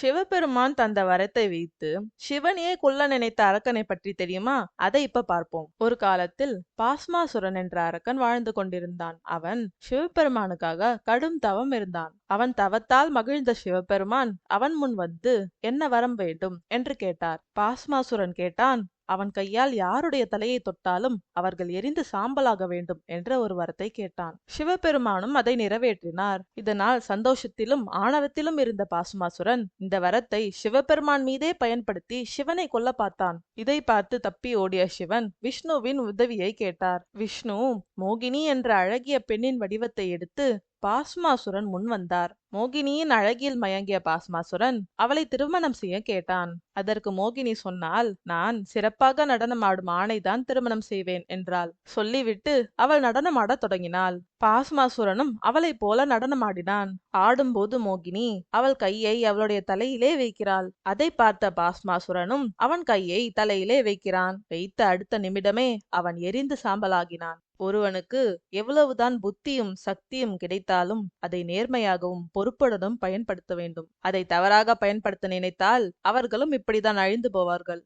சிவபெருமான் தந்த வரத்தை வைத்து சிவனையே கொல்ல நினைத்த அரக்கனை பற்றி தெரியுமா? அதை இப்ப பார்ப்போம். ஒரு காலத்தில் பாஸ்மாசுரன் என்ற அரக்கன் வாழ்ந்து கொண்டிருந்தான். அவன் சிவபெருமானுக்காக கடும் தவம் இருந்தான். அவன் தவத்தால் மகிழ்ந்த சிவபெருமான் அவன் முன் வந்து என்ன வரம் வேண்டும் என்று கேட்டார். பாஸ்மாசுரன் கேட்டான் அவன் கையால் யாருடைய தலையை தொட்டாலும் அவர்கள் எரிந்து சாம்பலாக வேண்டும் என்ற ஒரு வரத்தை கேட்டான். சிவபெருமானும் அதை நிறைவேற்றினார். இதனால் சந்தோஷத்திலும் ஆணவத்திலும் இருந்த பாசுமாசுரன் இந்த வரத்தை சிவபெருமான் மீதே பயன்படுத்தி சிவனை கொல்ல பார்த்தான். இதை பார்த்து தப்பி ஓடிய சிவன் விஷ்ணுவின் உதவியை கேட்டார். விஷ்ணு மோகினி என்ற அழகிய பெண்ணின் வடிவத்தை எடுத்து பாஸ்மாசுரன் முன் வந்தார். மோகினியின் அழகில் மயங்கிய பாஸ்மாசுரன் அவளை திருமணம் செய்ய கேட்டான். அதற்கு மோகினி சொன்னால் நான் சிறப்பாக நடனமாடும் ஆணைதான் திருமணம் செய்வேன் என்றாள். சொல்லிவிட்டு அவள் நடனமாடத் தொடங்கினாள். பாஸ்மாசுரனும் அவளைப் போல நடனமாடினான் ஆடும்போது மோகினி அவள் கையை அவளுடைய தலையிலே வைக்கிறாள். அதை பார்த்த பாஸ்மாசுரனும் அவன் கையை தலையிலே வைக்கிறான். வைத்த அடுத்த நிமிடமே அவன் எரிந்து சாம்பலாகினான். ஒருவனுக்கு எவ்வளவுதான் புத்தியும் சக்தியும் கிடைத்தாலும் அதை நேர்மையாகவும் பொறுப்புடனும் பயன்படுத்த வேண்டும். அதை தவறாக பயன்படுத்த நினைத்தால் அவர்களும் இப்படிதான் அழிந்து போவார்கள்.